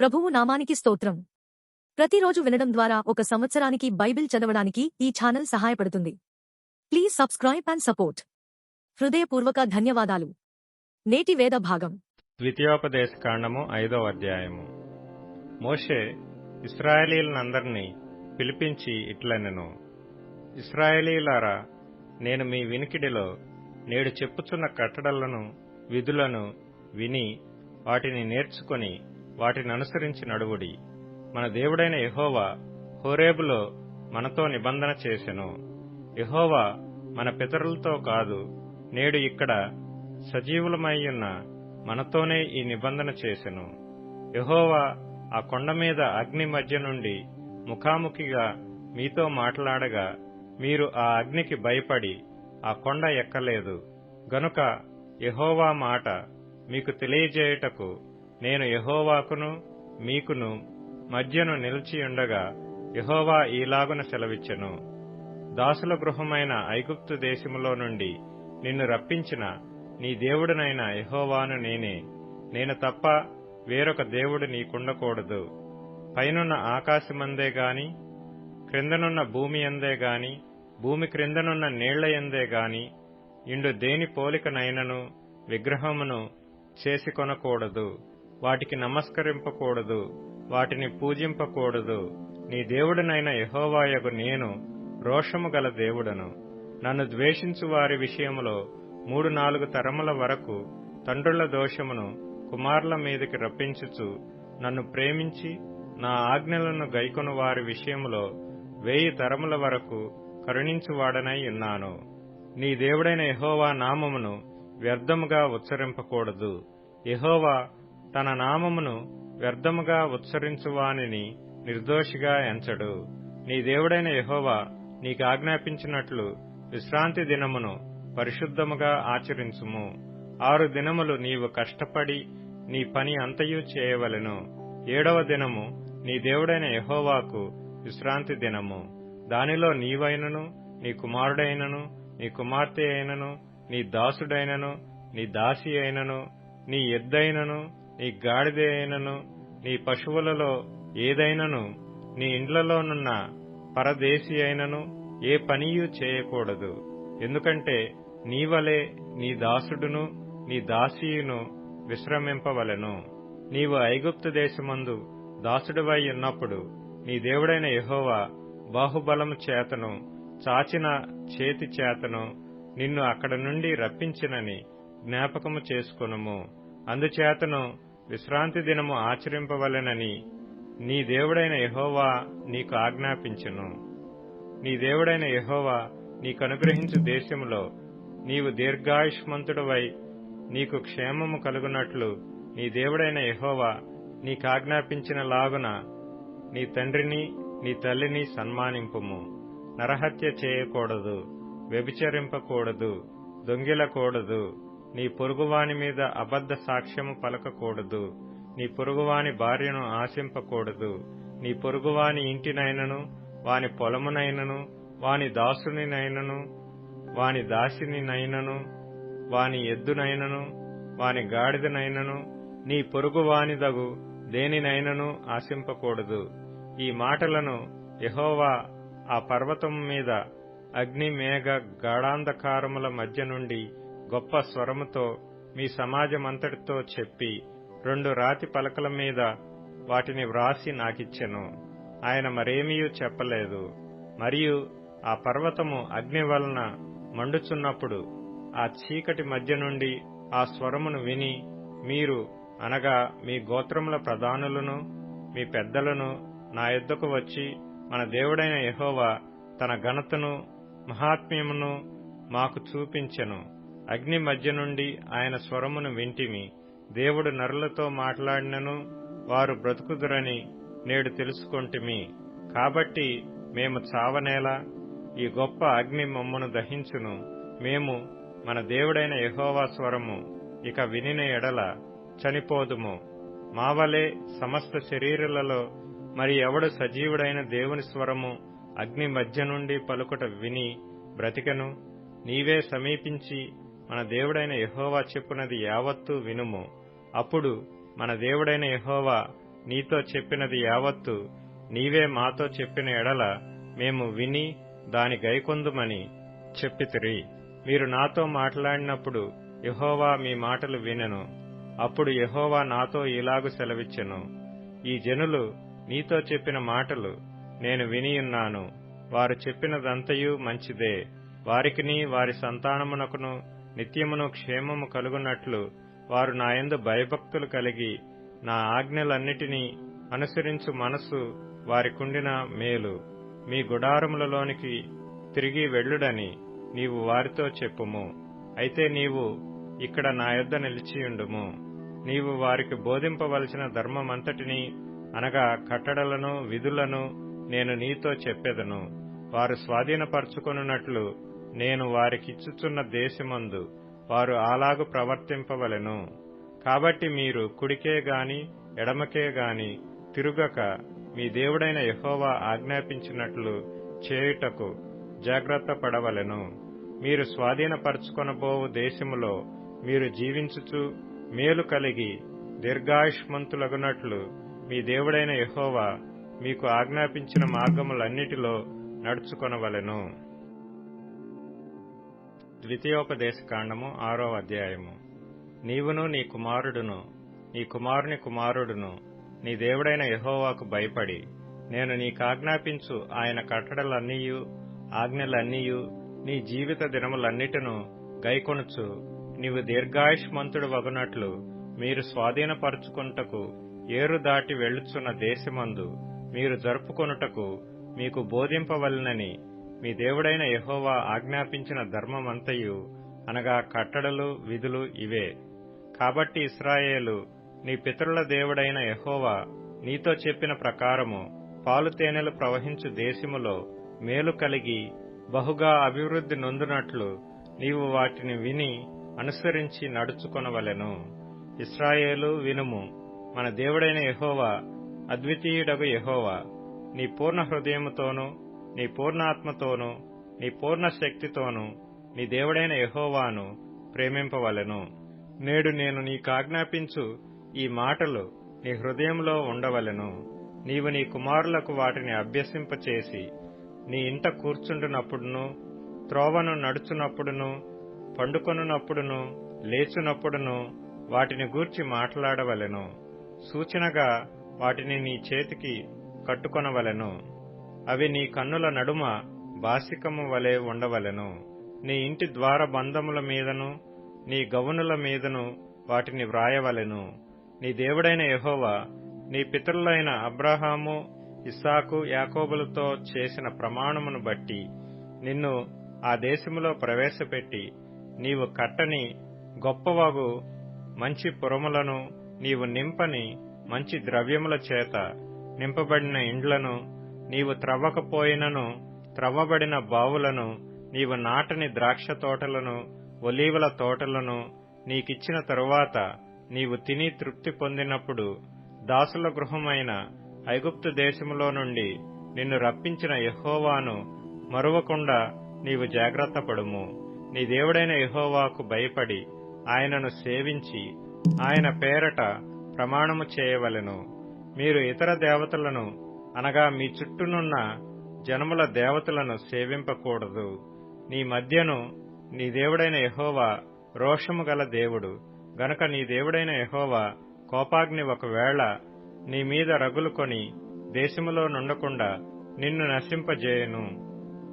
ప్రభువు నామానికి స్తోత్రం. ప్రతిరోజు వినడం ద్వారా ఒక సంవత్సరానికి బైబిల్ చదవడానికి ఈ ఛానల్ సహాయపడుతుంది. Please subscribe and support. హృదయపూర్వక ధన్యవాదాలు. నేటి వేద భాగం. ద్వితీయోపదేశ కాండము ఐదో అధ్యాయము. మోషే ఇస్రాయేలీలందరినీ పిలిపించి ఇట్లనెను ఇస్రాయేలీలారా నేను మీ వినికిడిలో నేడు చెప్పుచున్న కట్టడలను విధులను విని వాటిని నేర్చుకొని వాటిని అనుసరించి నడువుడి. మన దేవుడైన యహోవా హోరేబులో మనతో నిబంధన చేసెను. యహోవా మన పితరులతో కాదు నేడు ఇక్కడ సజీవులమయ్యున్న మనతోనే ఈ నిబంధన చేసెను. యహోవా ఆ కొండ మీద అగ్ని మధ్య నుండి ముఖాముఖిగా మీతో మాట్లాడగా మీరు ఆ అగ్నికి భయపడి ఆ కొండ ఎక్కలేదు. గనుక యహోవా మాట మీకు తెలియజేయుటకు నేను యహోవాకును మీకును మధ్యను నిలిచియుండగా యహోవా ఈలాగున సెలవిచ్చెను. దాసుల గృహమైన ఐగుప్తు దేశములో నుండి నిన్ను రప్పించిన నీ దేవుడనైన యహోవాను నేనే. నేను తప్ప వేరొక దేవుడు నీకుండకూడదు. పైనున్న ఆకాశమందే గాని క్రిందనున్న భూమి అందే గాని భూమి క్రిందనున్న నీళ్ళ ఎందే గాని ఇండు దేని పోలికనైనను విగ్రహమును చేసి కొనకూడదు. వాటికి నమస్కరింపకూడదు వాటిని పూజింపకూడదు. నీ దేవుడనైన యహోవాయగు నేను రోషము గల దేవుడను. నన్ను ద్వేషించు వారి విషయములో మూడు నాలుగు తరముల వరకు తండ్రుల దోషమును కుమారుల మీదకి రప్పించుచు నన్ను ప్రేమించి నా ఆజ్ఞలను గైకొను వారి విషయములో వేయి తరముల వరకు కరుణించువాడనై ఉన్నాను. నీ దేవుడైన యహోవా నామమును వ్యర్థముగా ఉచ్చరింపకూడదు. యహోవా తన నామమును వ్యర్థముగా ఉచ్చరించువానిని నిర్దోషిగా ఎంచడు. నీ దేవుడైన యహోవా నీకు ఆజ్ఞాపించినట్లు విశ్రాంతి దినమును పరిశుద్ధముగా ఆచరించుము. ఆరు దినములు నీవు కష్టపడి నీ పని అంతయు చేయవలెను. ఏడవ దినము నీ దేవుడైన యహోవాకు విశ్రాంతి దినము. దానిలో నీవైనను నీ కుమారుడైనను నీ కుమార్తె అయినను నీ దాసుడైనను నీ దాసి అయినను నీ ఎద్దైనను నీ గాడిద అయినను నీ పశువులలో ఏదైనను నీ ఇండ్లలోనున్న పరదేశి అయినను ఏ పనియూ చేయకూడదు. ఎందుకంటే నీవలే నీ దాసుడును నీ దాసీయును విశ్రమింపవలెను. నీవు ఐగుప్తు దేశమందు దాసుడివై ఉన్నప్పుడు నీ దేవుడైన యహోవా బాహుబలము చేతను చాచిన చేతి చేతను నిన్ను అక్కడ నుండి రప్పించినని జ్ఞాపకము చేసుకొనుము. అందుచేతను విశ్రాంతి దినము ఆచరింపవలెనని నీ దేవుడైన యహోవా నీకు ఆజ్ఞాపించును. నీ దేవుడైన యహోవా నీకనుగ్రహించు దేశములో నీవు దీర్ఘాయుష్మంతుడవై నీకు క్షేమము కలుగునట్లు నీ దేవుడైన యహోవా నీకాజ్ఞాపించిన లాగున నీ తండ్రిని నీ తల్లిని సన్మానింపుము. నరహత్య చేయకూడదు వ్యభిచరింపకూడదు దొంగిలకూడదు. నీ పొరుగువాని మీద అబద్ధ సాక్ష్యము పలకకూడదు. నీ పొరుగువాని భార్యను ఆశింపకూడదు. నీ పొరుగువాని ఇంటినైనను వాని పొలమునైనను వాని దాసునినైనను వాని దాసినినైనను వాని ఎద్దునైనను వాని గాడిదనైనను నీ పొరుగువానిదగు దేనినైనను ఆశింపకూడదు. ఈ మాటలను యహోవా ఆ పర్వతం మీద అగ్ని మేఘ గాఢాంధకారముల మధ్య నుండి గొప్ప స్వరముతో మీ సమాజమంతటితో చెప్పి రెండు రాతి పలకల మీద వాటిని వ్రాసి నాకిచ్చెను. ఆయన మరేమీయూ చెప్పలేదు. మరియు ఆ పర్వతము అగ్ని వలన మండుచున్నప్పుడు ఆ చీకటి మధ్య నుండి ఆ స్వరమును విని మీరు అనగా మీ గోత్రముల ప్రధానులను మీ పెద్దలను నా యొద్దకు వచ్చి మన దేవుడైన యహోవా తన ఘనతను మహాత్మ్యమును మాకు చూపించెను. అగ్ని మధ్య నుండి ఆయన స్వరమును వింటిమి. దేవుడు నరులతో మాట్లాడినను వారు బ్రతుకుదురని నేడు తెలుసుకొంటిమి. కాబట్టి మేము చావనేలా ఈ గొప్ప అగ్ని మమ్మను దహించును. మేము మన దేవుడైన యహోవా స్వరము ఇక వినిన ఎడల చనిపోదుము. మావలే సమస్త శరీరులలో మరి ఎవడు సజీవుడైన దేవుని స్వరము అగ్ని మధ్య నుండి పలుకుట విని బ్రతికను. నీవే సమీపించి మన దేవుడైన యహోవా చెప్పినది యావత్తూ వినుము. అప్పుడు మన దేవుడైన యహోవా నీతో చెప్పినది యావత్తు నీవే మాతో చెప్పిన ఎడల మేము విని దాని గైకొందుమని చెప్పితిరి. మీరు నాతో మాట్లాడినప్పుడు యహోవా మీ మాటలు వినెను. అప్పుడు యహోవా నాతో ఇలాగు సెలవిచ్చెను. ఈ జనులు నీతో చెప్పిన మాటలు నేను వినియున్నాను వారు చెప్పినదంతయు మంచిదే. వారికిని వారి సంతానమునకును నిత్యమును క్షేమము కలుగునట్లు వారు నాయందు భయభక్తులు కలిగి నా ఆజ్ఞలన్నిటినీ అనుసరించు మనస్సు వారికుండిన మేలు. మీ గుడారములలోనికి తిరిగి వెళ్ళుడని నీవు వారితో చెప్పుము. అయితే నీవు ఇక్కడ నా యొద్ద నిలిచియుండుము. నీవు వారికి బోధింపవలసిన ధర్మమంతటినీ అనగా కట్టడలను విధులను నేను నీతో చెప్పెదను. వారు స్వాధీనపరచుకొనున్నట్లు నేను వారికిచ్చుచున్న దేశమందు వారు అలాగు ప్రవర్తింపవలెను. కాబట్టి మీరు కుడికే గాని ఎడమకే గాని తిరుగక మీ దేవుడైన యహోవా ఆజ్ఞాపించినట్లు చేయుటకు జాగ్రత్త పడవలెను. మీరు స్వాధీనపరచుకొనబోవు దేశములో మీరు జీవించుచు మేలు కలిగి దీర్ఘాయుష్మంతులగునట్లు మీ దేవుడైన యహోవా మీకు ఆజ్ఞాపించిన మార్గములన్నిటిలో నడుచుకొనవలెను. ద్వితీయోపదేశకాండము ఆరో అధ్యాయము. నీవును నీ కుమారుడును నీ కుమారుని కుమారుడును నీ దేవుడైన యహోవాకు భయపడి నేను నీకాజ్ఞాపించు ఆయన కట్టడలన్నీయు ఆజ్ఞలన్నీయు నీ జీవిత దినములన్నిటిను గైకొనుచు నీవు దీర్ఘాయుష్మంతుడు వగునట్లు మీరు స్వాధీనపరుచుకొనుటకు ఏరు దాటి వెళ్ళుచున్న దేశమందు మీరు జరుపుకొనుటకు మీకు బోధింపవలనని మీ దేవుడైన యహోవా ఆజ్ఞాపించిన ధర్మమంతయు అనగా కట్టడలు విధులు ఇవే. కాబట్టి ఇస్రాయేలు నీ పితరుల దేవుడైన యహోవా నీతో చెప్పిన ప్రకారము పాలు తేనెలు ప్రవహించు దేశములో మేలు కలిగి బహుగా అభివృద్ధి నొందునట్లు నీవు వాటిని విని అనుసరించి నడుచుకొనవలెను. ఇస్రాయేలు వినుము మన దేవుడైన యహోవా అద్వితీయుడగు యహోవా నీ పూర్ణ హృదయముతోనూ నీ పూర్ణాత్మతోనూ నీ పూర్ణ శక్తితోనూ నీ దేవుడైన యహోవాను ప్రేమింపవలెను. నేడు నేను నీకాజ్ఞాపించు ఈ మాటలు నీ హృదయంలో ఉండవలెను. నీవు నీ కుమారులకు వాటిని అభ్యసింపచేసి నీ ఇంట కూర్చుండునప్పుడును త్రోవను నడుచునప్పుడును పండుకొనున్నప్పుడును లేచునప్పుడును వాటిని గూర్చి మాట్లాడవలెను. సూచనగా వాటిని నీ చేతికి కట్టుకొనవలెను. అవి నీ కన్నుల నడుమ బాసికము వలె ఉండవలెను. నీ ఇంటి ద్వార బంధముల మీదను నీ గవునుల మీదను వాటిని వ్రాయవలెను. నీ దేవుడైన యహోవా నీ పితరులైన అబ్రహాము ఇస్సాకు యాకోబులతో చేసిన ప్రమాణమును బట్టి నిన్ను ఆ దేశములో ప్రవేశపెట్టి నీవు కట్టని గొప్పవాగు మంచి పురములను నీవు నింపని మంచి ద్రవ్యముల చేత నింపబడిన ఇండ్లను నీవు త్రవ్వకపోయినను త్రవ్వబడిన బావులను నీవు నాటని ద్రాక్ష తోటలను ఒలీవల తోటలను నీకిచ్చిన తరువాత నీవు తిని తృప్తి పొందినప్పుడు దాసుల గృహమైన ఐగుప్తు దేశములో నుండి నిన్ను రప్పించిన యహోవాను మరువకుండా నీవు జాగ్రత్త పడుము నీ దేవుడైన యహోవాకు భయపడి ఆయనను సేవించి ఆయన పేరట ప్రమాణము చేయవలెను. మీరు ఇతర దేవతలను అనగా మీ చుట్టూనున్న జనముల దేవతలను సేవింపకూడదు. నీ మధ్యను నీ దేవుడైన యహోవా రోషము గల దేవుడు. గనక నీ దేవుడైన యహోవా కోపాగ్ని ఒకవేళ నీ మీద రగులుకొని దేశములో నుండకుండా నిన్ను నశింపజేయను.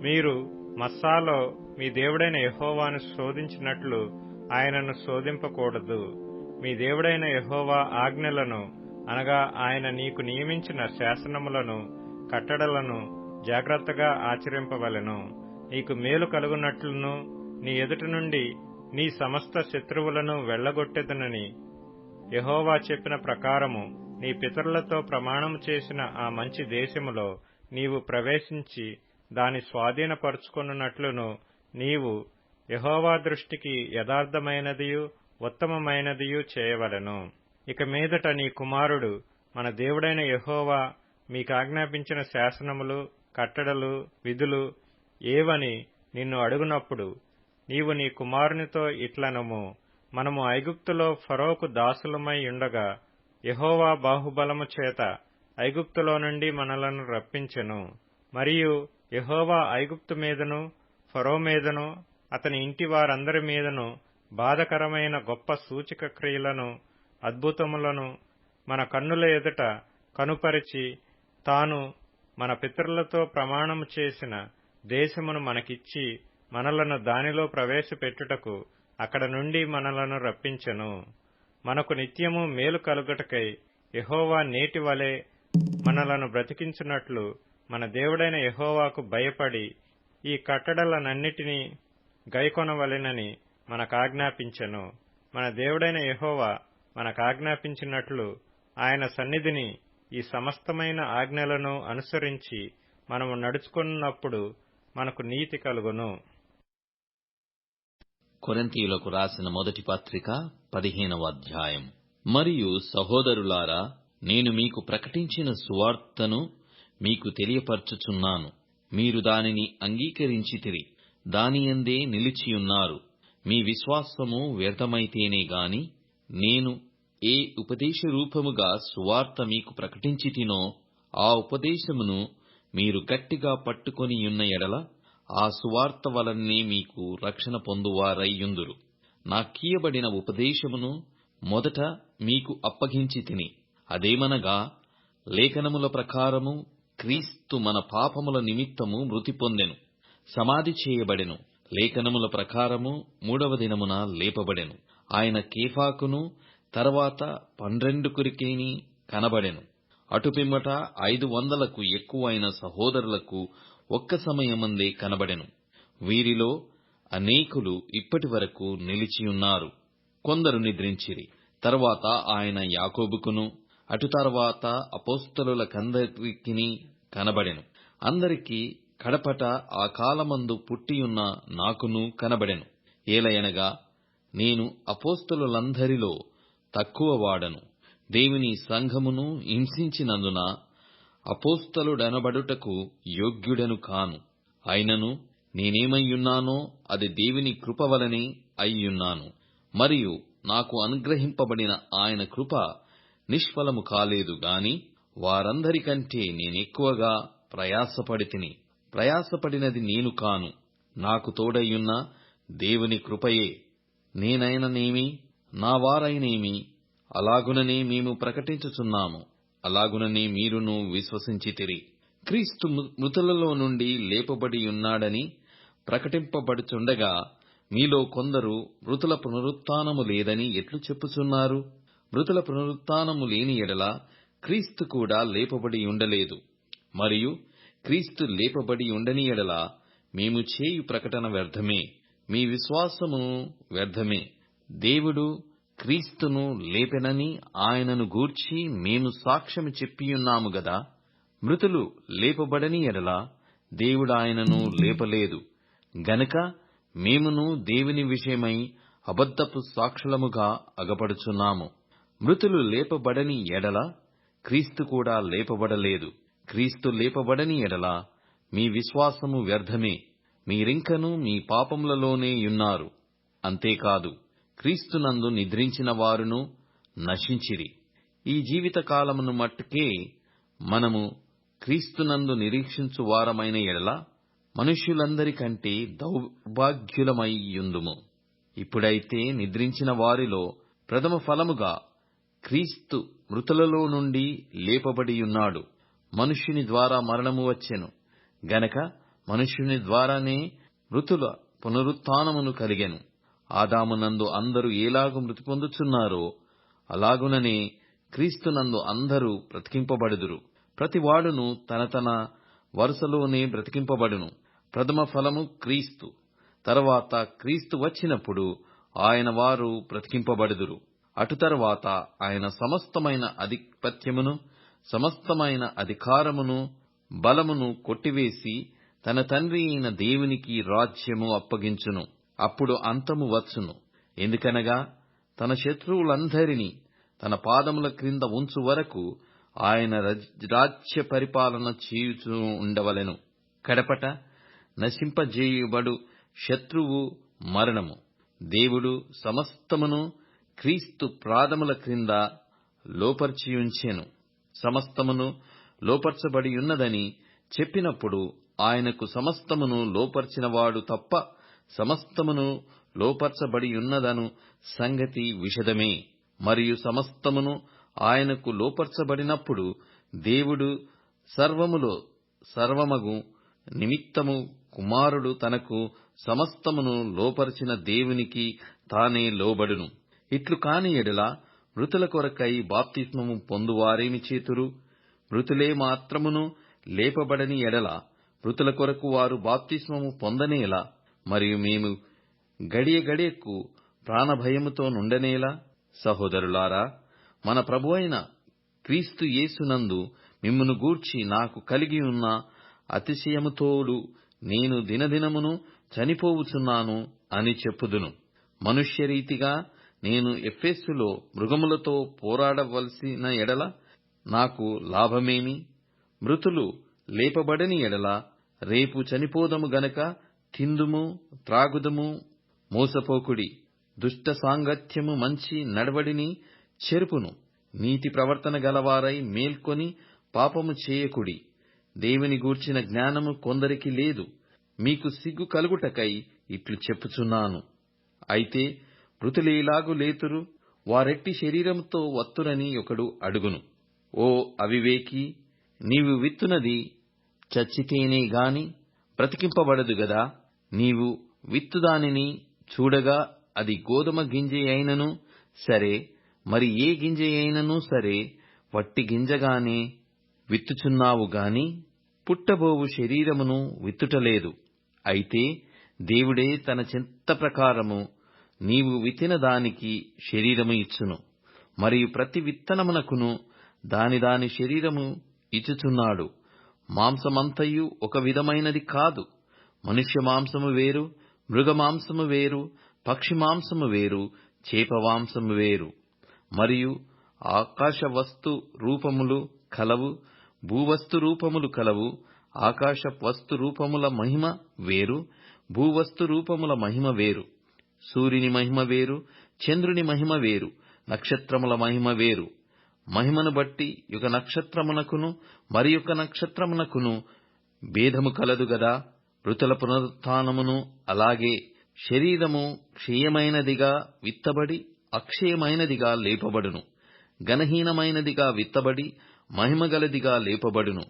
మీరు మస్సాలో మీ దేవుడైన యహోవాను శోధించినట్లు ఆయనను శోధింపకూడదు. మీ దేవుడైన యహోవా ఆజ్ఞలను అనగా ఆయన నీకు నియమించిన శాసనములను కట్టడలను జాగ్రత్తగా ఆచరింపవలను. నీకు మేలు కలుగునట్లును నీ ఎదుటి నుండి నీ సమస్త శత్రువులను వెళ్ళగొట్టెదనని యహోవా చెప్పిన ప్రకారము నీ పితరులతో ప్రమాణము చేసిన ఆ మంచి దేశములో నీవు ప్రవేశించి దాని స్వాధీనపరుచుకున్నట్లును నీవు యహోవా దృష్టికి యథార్థమైనదియు ఉత్తమమైనదియు చేయవలెను. ఇక మీదట నీ కుమారుడు మన దేవుడైన యహోవా మీకాజ్ఞాపించిన శాసనములు కట్టడలు విధులు ఏవని నిన్ను అడుగునప్పుడు నీవు నీ కుమారునితో ఇట్లనము మనము ఐగుప్తులో ఫరోకు దాసులమై ఉండగా యహోవా బాహుబలము చేత ఐగుప్తులో నుండి మనలను రప్పించెను. మరియు యహోవా ఐగుప్తు మీదను ఫరో మీదను అతని ఇంటి వారందరి మీదను బాధకరమైన గొప్ప సూచక క్రియలను అద్భుతములను మన కన్నుల ఎదుట కనుపరిచి తాను మన పితరులతో ప్రమాణము చేసిన దేశమును మనకిచ్చి మనలను దానిలో ప్రవేశపెట్టుటకు అక్కడ నుండి మనలను రప్పించెను. మనకు నిత్యము మేలు కలుగుటకై యెహోవా నేటి వలె మనలను బ్రతికించున్నట్లు మన దేవుడైన ఎహోవాకు భయపడి ఈ కట్టడలనన్నిటినీ గైకొనవలెనని మనకాజ్ఞాపించెను మన దేవుడైన యెహోవా మనకాజ్ఞాపించినట్లు ఆయన సన్నిధిని ఈ సమస్తమైన ఆజ్ఞలను అనుసరించి మనము నడుచుకున్నప్పుడు మనకు నీతి కలుగును. కొరంతీయులకు రాసిన మొదటి పత్రిక పదిహేనవ అధ్యాయం. మరియు సహోదరులారా నేను మీకు ప్రకటించిన సువార్తను మీకు తెలియపరచుచున్నాను. మీరు దానిని అంగీకరించితిరి. దానియందే నిలిచియున్నారు. మీ విశ్వాసము వ్యర్థమైతేనే గాని నేను ఏ ఉపదేశ రూపముగా సువార్త మీకు ప్రకటించితినో ఆ ఉపదేశమును మీరు గట్టిగా పట్టుకొనియున్న ఎడల ఆ సువార్త వలనే మీకు రక్షణ పొందువారైయుందురు నాకీయబడిన ఉపదేశమును మొదట మీకు అప్పగించి తిని అదేమనగా లేఖనముల ప్రకారము క్రీస్తు మన పాపముల నిమిత్తము మృతి పొందెను. సమాధి చేయబడెను. లేఖనముల ప్రకారము మూడవ దినమున లేపబడెను. ఆయన కేఫాకును తర్వాత పన్నెండుకురికేని కనబడెను. అటుపిమ్మట ఐదు వందలకు ఎక్కువైన సహోదరులకు ఒక్క సమయమందే కనబడెను. వీరిలో అనేకులు ఇప్పటి వరకు నిలిచియున్నారు కొందరు నిద్రించిరి. తర్వాత ఆయన యాకోబుకును అటు తర్వాత అపోస్తలులకందరికిని కనబడెను. అందరికీ కడపట ఆ కాలమందు పుట్టియున్న నాకును కనబడెను. ఏలయనగా నేను అపోస్తలులందరిలో తక్కువ వాడను దేవుని సంఘమును హింసించినందున అపోస్తలుడనబడుటకు యోగ్యుడను కాను. అయినను నేనేమయ్యున్నానో అది దేవుని కృప వలనే అయ్యున్నాను. మరియు నాకు అనుగ్రహింపబడిన ఆయన కృప నిష్ఫలము కాలేదు గాని వారందరికంటే నేనెక్కువగా ప్రయాసపడి తిని ప్రయాసపడినది నేను కాను. నాకు తోడయ్యున్న దేవుని కృపయే. నేనైననేమి? నా వారైనేమి అలాగుననే మేము ప్రకటించుచున్నాము. అలాగుననే మీరును విశ్వసించితిరి క్రీస్తు మృతులలో నుండి లేపబడి ఉన్నాడని ప్రకటింపబడుచుండగా మీలో కొందరు మృతుల పునరుత్నము లేదని ఎట్లు చెప్పుచున్నారు? మృతుల పునరుత్నము లేని ఎడల క్రీస్తు కూడా లేపబడి ఉండలేదు. మరియు క్రీస్తు లేపబడి ఉండని ఎడల మేము చేయు ప్రకటన వ్యర్థమే. మీ విశ్వాసము వ్యర్థమే. దేవుడు క్రీస్తును లేపెనని ఆయనను గూర్చి మేము సాక్ష్యము చెప్పియున్నాము గదా మృతులు లేపబడని ఎడల దేవుడు ఆయనను లేపలేదు. గనుక మేమును దేవుని విషయమై అబద్ధపు సాక్షులముగా అగపడుచున్నాము. మృతులు లేపబడని ఎడల క్రీస్తు కూడా లేపబడలేదు. క్రీస్తు లేపబడని ఎడల మీ విశ్వాసము వ్యర్థమే. మీరింకను మీ పాపములలోనే యున్నారు. అంతేకాదు క్రీస్తునందు నిద్రించిన వారును నశించిరి. ఈ జీవిత కాలమును మట్టుకే మనము క్రీస్తునందు నిరీక్షించు వారమైన ఎడల మనుష్యులందరికంటే దౌర్భాగ్యులమయ్యుందుము. ఇప్పుడైతే నిద్రించిన వారిలో ప్రథమ ఫలముగా క్రీస్తు మృతులలో నుండి లేపబడియున్నాడు. మనుష్యుని ద్వారా మరణము వచ్చెను. గనక మనుష్యుని ద్వారానే మృతుల పునరుత్నమును కలిగెను. ఆదామునందు అందరూ ఏలాగు మృతి పొందుచున్నారో అలాగుననే క్రీస్తునందు అందరూ బ్రతికింపబడుదురు. ప్రతివాడును తన తన వరుసలోనే బ్రతికింపబడును. ప్రథమ ఫలము క్రీస్తు. తర్వాత క్రీస్తు వచ్చినప్పుడు ఆయన వారు బ్రతికింపబడుదురు. అటు తర్వాత ఆయన సమస్తమైన అధిపత్యమును సమస్తమైన అధికారమును బలమును కొట్టివేసి తన తండ్రి అయిన దేవునికి రాజ్యము అప్పగించును. అప్పుడు అంతము వచ్చును. ఎందుకనగా తన శత్రువులందరినీ తన పాదముల క్రింద ఉంచు వరకు ఆయన రాజ్య పరిపాలన చేయుచూ ఉండవలెను. కడపట నశింపజేయుబడు శత్రువు మరణము. దేవుడు సమస్తమును క్రీస్తు ప్రాదముల క్రింద లోపర్చియుంచెను. సమస్తమును లోపర్చబడి ఉన్నదని చెప్పినప్పుడు ఆయనకు సమస్తమును లోపర్చినవాడు తప్ప సమస్తమును లోపర్చబడియున్నదను సంగతి విషదమే. మరియు సమస్తమును ఆయనకు లోపర్చబడినప్పుడు దేవుడు సర్వములో సర్వమగు నిమిత్తము కుమారుడు తనకు సమస్తమును లోపరిచిన దేవునికి తానే లోబడును. ఇట్లు కాని ఎడల మృతుల కొరకై బాప్తిస్మము పొందువారేమి చేతురు? మృతులే మాత్రమును లేపబడని ఎడల మృతుల కొరకు వారు బాప్తిస్మము పొందనేలా మరియు మేము గడియ గడియకు ప్రాణభయముతో నుండనేలా? సహోదరులారా మన ప్రభు అయిన క్రీస్తు యేసునందు మిమ్మును గూర్చి నాకు కలిగి ఉన్న అతిశయముతోడు నేను దినదినమును చనిపోవుచున్నాను అని చెప్పుదును. మనుష్యరీతిగా నేను ఎఫెస్సులో మృగములతో పోరాడవలసిన ఎడల నాకు లాభమేమి? మృతులు లేపబడని ఎడల రేపు చనిపోదము గనక తిందుము త్రాగుదము మోసపోకుడి. దుష్ట సాంగత్యము మంచి నడవడిని చెరుపును. నీతి ప్రవర్తన గలవారై మేల్కొని పాపము చేయకుడి. దేవుని గూర్చిన జ్ఞానము కొందరికి లేదు. మీకు సిగ్గు కలుగుటకై ఇట్లు చెప్పుచున్నాను. అయితే మృతులేలాగు లేతురు వారెట్టి శరీరంతో వత్తురని ఒకడు అడుగును. ఓ అవివేకి నీవు విత్తునది చచ్చితేనే గాని బ్రతికింపబడదు గదా? నీవు విత్తుదానిని చూడగా అది గోధుమ గింజ అయినను సరే మరి ఏ గింజ అయినను సరే వట్టి గింజగానే విత్తుచున్నావు గాని పుట్టబోవు శరీరమును విత్తుటలేదు. అయితే దేవుడే తన చింత ప్రకారము నీవు విత్తిన దానికి శరీరము ఇచ్చును మరియు ప్రతి విత్తనమునకును దాని దాని శరీరము ఇచ్చుచున్నాడు. మాంసమంతయు ఒక విధమైనది కాదు. మనుష్య మాంసము వేరు మృగ మాంసము వేరు పక్షి మాంసము వేరు చేప మాంసము వేరు. మరియు ఆకాశ వస్తు రూపములు కలవు భూవస్తు రూపములు కలవు ఆకాశ వస్తు రూపముల మహిమ వేరు భూవస్తు రూపముల మహిమ వేరు. సూర్యుని మహిమ వేరు చంద్రుని మహిమ వేరు నక్షత్రముల మహిమ వేరు. మహిమను బట్టి యుగ నక్షత్రమునకును మరి యొక్క నక్షత్రమునకును భేదము కలదు గదా? మృతుల పునరుత్నమును అలాగే శరీరము క్షయమైనదిగా విత్తబడి అక్షయమైనదిగా లేపబడును. గణహీనమైనదిగా విత్తబడి మహిమగలదిగా లేపబడును.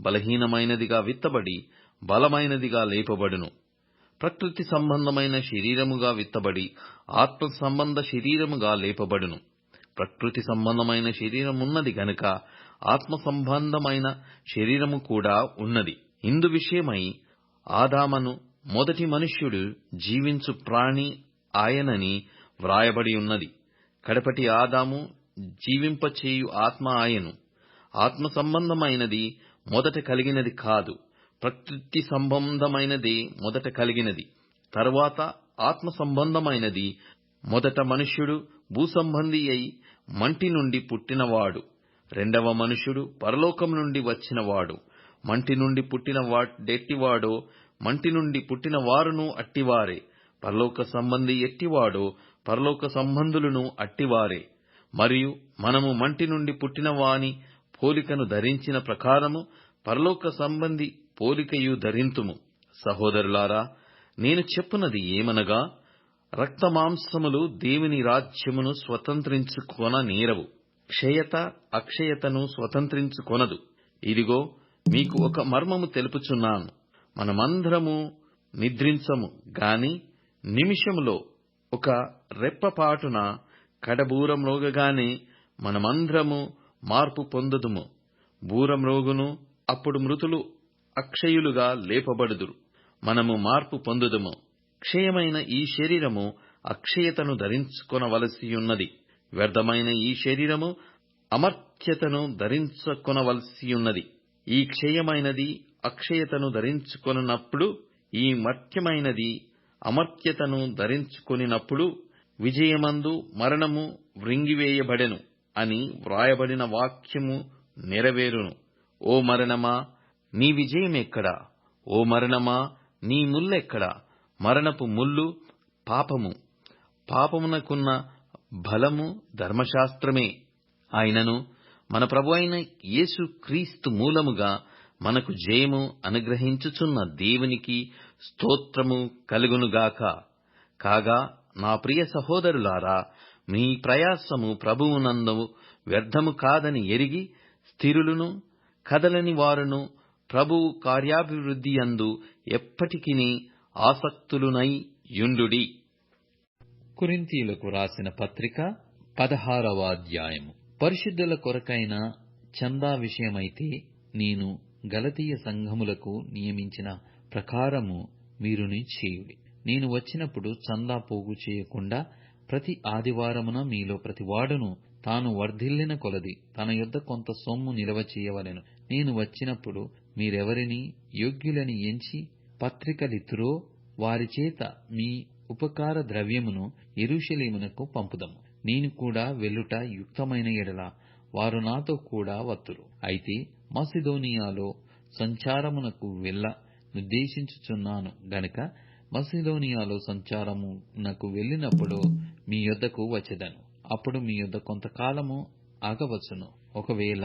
బలహీనమైనదిగా విత్తబడి బలమైనదిగా లేపబడును. ప్రకృతి సంబంధమైన శరీరముగా విత్తబడి ఆత్మ సంబంధ శరీరముగా లేపబడును. ప్రకృతి సంబంధమైన శరీరమున్నది గనుక ఆత్మ సంబంధమైన శరీరము కూడా ఉన్నది. ఇందు విషయమై ఆదామను మొదటి మనుష్యుడు జీవించు ప్రాణి ఆయనని వ్రాయబడి ఉన్నది. కడపటి ఆదాము జీవింపచేయు ఆత్మ ఆయను. ఆత్మ సంబంధమైనది మొదట కలిగినది కాదు. ప్రకృతి సంబంధమైనది మొదట కలిగినది. తరువాత ఆత్మ సంబంధమైనది మొదట మనుష్యుడు భూసంబంధి అయి మంటి నుండి పుట్టినవాడు. రెండవ మనుష్యుడు పరలోకం నుండి వచ్చినవాడు. మంటి నుండి పుట్టిన వాడెట్టివాడో మంటి నుండి పుట్టిన వారును అట్టివారే. పరలోక సంబంధి ఎట్టివాడో పరలోక సంబంధులను అట్టివారే. మరియు మనము మంటి నుండి పుట్టిన వాని పోలికను ధరించిన ప్రకారము పరలోక సంబంధి పోలికయు ధరింతుము. సహోదరులారా నేను చెప్పునది ఏమనగా రక్తమాంసములు దేవుని రాజ్యమును స్వతంత్రించుకొన నేరవు. క్షయత అక్షయతను స్వతంత్రించుకొనదు. ఇదిగో మీకు ఒక మర్మము తెలుపుచున్నాను. మనమందరము నిద్రించము గాని నిమిషములో ఒక రెప్పపాటున కడబూరమ్రోగగానే మనమందరము మార్పు పొందుదుము. బూరమ్రోగును అప్పుడు మృతులు అక్షయులుగా లేపబడుదురు. మనము మార్పు పొందుదుము. క్షయమైన ఈ శరీరము అక్షయతను ధరించుకొనవలసియున్నది. వ్యర్థమైన ఈ శరీరము అమర్త్యతను ధరించుకొనవలసియున్నది. ఈ క్షయమైనది అక్షయతను ధరించుకొనున్నప్పుడు ఈ మర్త్యమైనది అమర్త్యతను ధరించుకొనినప్పుడు విజయమందు మరణము వ్రింగివేయబడెను అని వ్రాయబడిన వాక్యము నెరవేరును. ఓ మరణమా నీ విజయమెక్కడా? ఓ మరణమా నీ ముల్లెక్కడా? మరణపు ముల్లు పాపము. పాపమునకున్న బలము ధర్మశాస్త్రమే. ఆయనను మన ప్రభు అయిన యేసు క్రీస్తు మూలముగా మనకు జయము అనుగ్రహించుచున్న దేవునికి స్తోత్రము కలుగునుగాక. కాగా నా ప్రియ సహోదరులారా మీ ప్రయాసము ప్రభువునందు వ్యర్థము కాదని ఎరిగి స్థిరులను కదలని వారును ప్రభువు కార్యాభివృద్ధి యందు ఎప్పటికిని ఆసక్తులునై యుండుడి. కురింతీలకు రాసిన పత్రిక పదహారవ అధ్యాయము. పరిశుద్ధుల కొరకైన చందా విషయమైతే నేను గలతీయ సంఘములకు నియమించిన ప్రకారము మీరుని చేయుడి. నేను వచ్చినప్పుడు చందా పోగు చేయకుండా ప్రతి ఆదివారమున మీలో ప్రతివాడును తాను వర్ధిల్లిన కొలది. తన యొద్ద కొంత సొమ్ము నిలవ చేయవలెను. నేను వచ్చినప్పుడు మీరెవరిని యోగ్యులని ఎంచి పత్రికలిత్తురో వారి చేత మీ ఉపకార ద్రవ్యమును ఎరుషలేమునకు పంపుదము. నేను కూడా వెళ్ళుట యుక్తమైన ఎడల వారు నాతో కూడా వత్తురు. అయితే మసిదోనియాలో సంచారమునకు వెళ్ళ నిర్దేశించుచున్నాను గనుక మసిదోనియాలో సంచారమునకు వెళ్ళినప్పుడు మీ యొద్దకు వచ్చేదను. అప్పుడు మీ యొద్ద కొంతకాలము ఆగవచ్చును. ఒకవేళ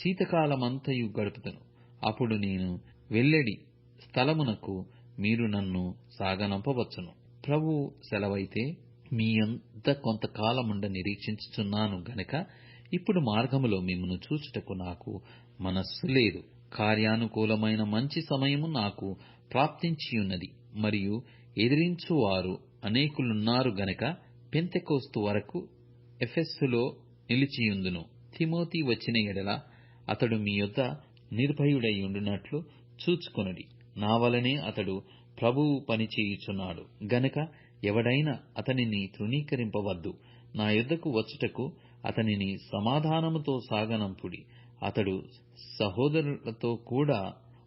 శీతకాలమంతయు గడుపుతను అప్పుడు నేను వెళ్ళెడి స్థలమునకు మీరు నన్ను సాగనంపవచ్చును. ప్రభు సెలవైతే మీ అంత కొంతకాలముండ నిరీక్షించుచున్నాను గనక ఇప్పుడు మార్గములో మిమ్మను చూచుటకు నాకు మనస్సు లేదు. కార్యానుకూలమైన మంచి సమయము నాకు ప్రాప్తించియున్నది. మరియు ఎదిరించువారు అనేకులున్నారు గనక పెంతెకోస్తు వరకు ఎఫెస్సులో నిలిచియుందును. తిమోతి వచ్చిన ఎడల అతడు మీ యొద్ద నిర్భయుడై ఉండునట్లు చూచుకొనుడి. నా వలనే అతడు ప్రభువు పనిచేయుచున్నాడు గనక ఎవడైనా అతనిని తృణీకరింపవద్దు. నా యుద్ధకు వచ్చుటకు అతనిని సమాధానముతో సాగనంపుడి. అతడు సహోదరులతో కూడా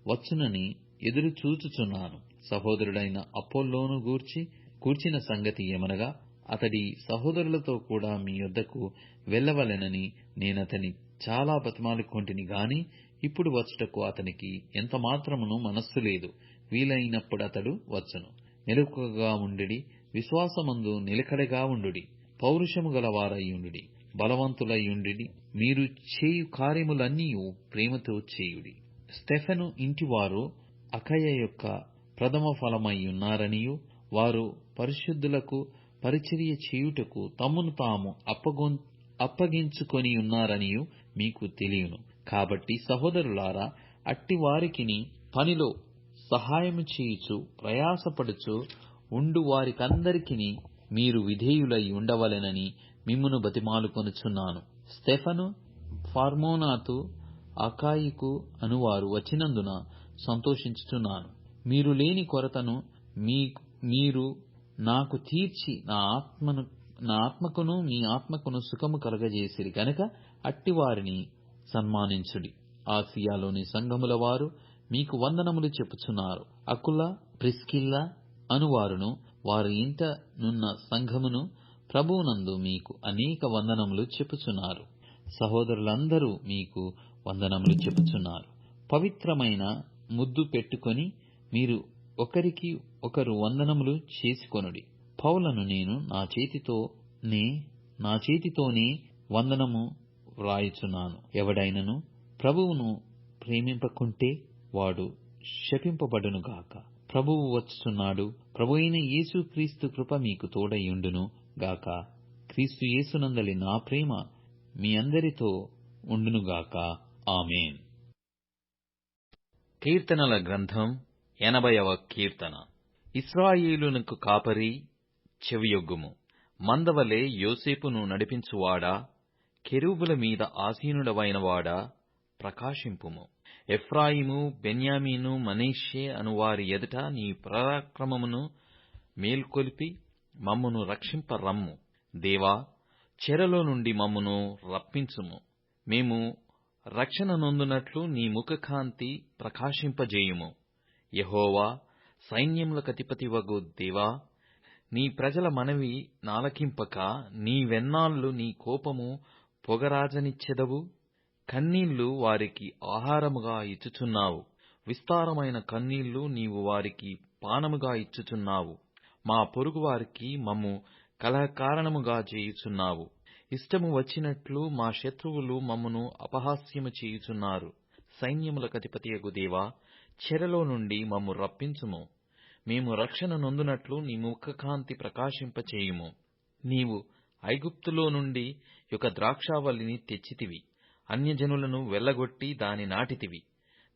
వచ్చునని ఎదురు చూచుచున్నాను సహోదరుడైన అపోల్లోను గూర్చి కూర్చిన సంగతి ఏమనగా అతడి సహోదరులతో కూడా మీ యొద్దకు వెళ్ళవలెనని నేనతని చాలా బతిమాలుకొంటిని గాని ఇప్పుడు వచ్చుటకు అతనికి ఎంత మాత్రమును మనస్సు లేదు. వీలైనప్పుడు అతడు వచ్చును. మెలకుగా ఉండుడి. విశ్వాసమందు నిలకడగా ఉండుడి. పౌరుషము గలవారయ్యుండుడి. బలవంతులయ్యుండి మీరు చేయు కార్యములన్నీ ప్రేమతో చేయుడి. స్టెఫెను ఇంటివారు అకయ యొక్క ప్రథమ ఫలమయ్యున్నారనియు వారు పరిశుద్ధులకు పరిచర్య చేయుటకు తమ్మును తాము అప్పగొ అప్పగించుకొని ఉన్నారనియు మీకు తెలియను. కాబట్టి సహోదరులారా అట్టి వారికిని పనిలో సహాయము చేయుచు ప్రయాసపడుచు ఉండు వారికందరికిని మీరు విధేయులై ఉండవలెనని మిమ్మును బతిమాలుకొనుచున్నాను స్టెఫను ఫార్మోనాతు అకాయికు అనువారు వచ్చినందున సంతోషించుచున్నాను. మీరు లేని కొరతను మీ మీరు నాకు తీర్చి నా ఆత్మను నా ఆత్మకును మీ ఆత్మకును సుఖము కలగజేసిరి గనక అట్టివారిని సన్మానించుడి. ఆసియాలోని సంఘముల వారు మీకు వందనములు చెప్పుచున్నారు. అకుల ప్రిస్కిల్ల అనువారును వారి ఇంట నున్న సంఘమును ప్రభువునందు మీకు అనేక వందనములు చెప్పుచున్నారు. సహోదరులందరూ మీకు వందనములు చెప్పుచున్నారు. పవిత్రమైన ముద్దు పెట్టుకొని మీరు ఒకరికి ఒకరు వందనములు చేసుకొనుడి. పౌలను నేను నా చేతితోనే నా చేతితోనే వందనము వ్రాయుచున్నాను. ఎవడైనను ప్రభువును ప్రేమింపకుంటే వాడు శపింపబడునుగాక. ప్రభువు వచ్చుచున్నాడు. ప్రభు అయిన యేసు క్రీస్తు కృప మీకు తోడయుండును గాక. క్రీస్తు యేసునందలి నా ప్రేమ మీ అందరితో ఉండునుగాక ఆమెన్. కీర్తనల గ్రంథం ఎనభైవ కీర్తన. ఇస్రాయేలునకు కాపరి చెవియొగ్గుము. మందవలే యోసేపును నడిపించువాడా? కెరూబుల మీద ఆసీనుడవైనవాడా? ప్రకాశింపుము. ఎఫ్రాయిము బెన్యామీను మనీషే అనువారి ఎదుట నీ పరాక్రమమును మేల్కొలిపి మమ్మును రక్షింప రమ్ము దేవా చెరలో నుండి మమ్మును రప్పించుము. మేము రక్షణ నొందునట్లు నీ ముఖకాంతి ప్రకాశింపజేయుము. యహోవా సైన్యములకధిపతి వగు దేవా నీ ప్రజల మనవి నాలకింపక నీవెన్నాళ్ళు నీ కోపము పొగరాజనిచ్చెదవు? కన్నీళ్ళు వారికి ఆహారముగా ఇచ్చుచున్నావు. విస్తారమైన కన్నీళ్ళు నీవు వారికి పానముగా ఇచ్చుచున్నావు. మా పొరుగువారికి మమ్ము కలహకారణముగా చేయుచున్నావు. ఇష్టము వచ్చినట్లు మా శత్రువులు మమ్మను అపహాస్యము చేయుచున్నారు. సైన్యములకధిపతియగు దేవా చెరలో నుండి మమ్ము రప్పించుము. మేము రక్షణ నొందునట్లు నీ ముఖకాంతి ప్రకాశింపచేయుము. నీవు ఐగుప్తులో నుండి ఒక ద్రాక్షావల్లిని తెచ్చితివి. అన్యజనులను వెళ్ళగొట్టి దాని నాటితివి.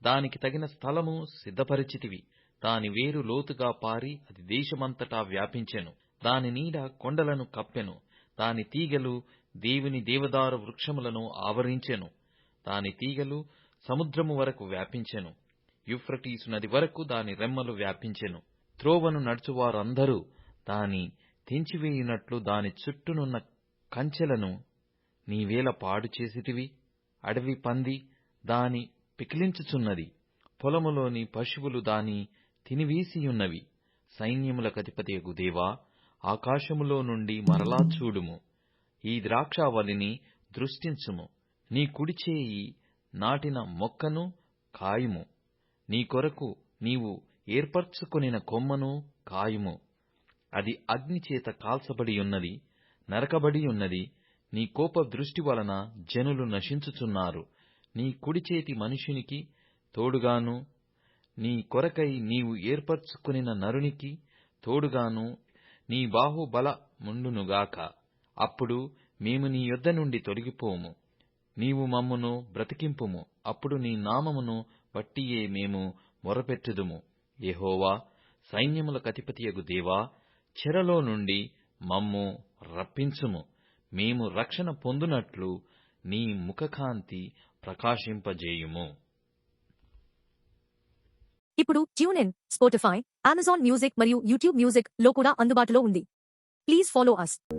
దానికి తగిన స్థలము సిద్ధపరిచితివి. దాని వేరు లోతుగా పారి అది దేశమంతటా వ్యాపించెను. దాని నీడ కొండలను కప్పెను. దాని తీగలు దేవుని దేవదారు వృక్షములను ఆవరించెను. దాని తీగలు సముద్రము వరకు వ్యాపించెను. యుఫ్రటీసు నది వరకు దాని రెమ్మలు వ్యాపించెను. త్రోవను నడుచువారందరూ దాని తెంచివేయునట్లు దాని చుట్టూనున్న కంచెలను నీవేల పాడు చేసితివి? అడవి పంది దాని పికిలించుచున్నది. పొలములోని పశువులు దాని తినివేసియున్నవి. సైన్యములకధిపతియగు దేవా ఆకాశములో నుండి మరలా చూడుము. ఈ ద్రాక్షావళిని దృష్టించుము. నీ కుడిచేయి నాటిన మొక్కను కాయుము. నీ కొరకు నీవు ఏర్పరచుకొనిన కొమ్మను కాయుము. అది అగ్నిచేత కాల్చబడియున్నది నరకబడియున్నది నరకబడి ఉన్నది నీ కోప దృష్టి వలన జనులు నశించుచున్నారు. నీ కుడి చేతి మనుషునికి తోడుగాను నీ కొరకై నీవు ఏర్పరచుకొనిన నరునికి తోడుగాను నీ బాహుబల ముండునుగాక అప్పుడు మేము నీ యొద్ద నుండి తొలగిపోము. నీవు మమ్మును బ్రతికింపుము. అప్పుడు నీ నామమును బట్టియే మేము మొరపెట్టుదుము. యెహోవా సైన్యములకధిపతియగు దేవా చెరలో నుండి మమ్ము రప్పించుము. మేము రక్షణ పొందునట్లు నీ ముఖకాంతి ప్రకాశింపజేయుము. ఇప్పుడు tune in Spotify Amazon music మరియు యూట్యూబ్ మ్యూజిక్లో కూడా అందుబాటులో ఉంది. Please follow us.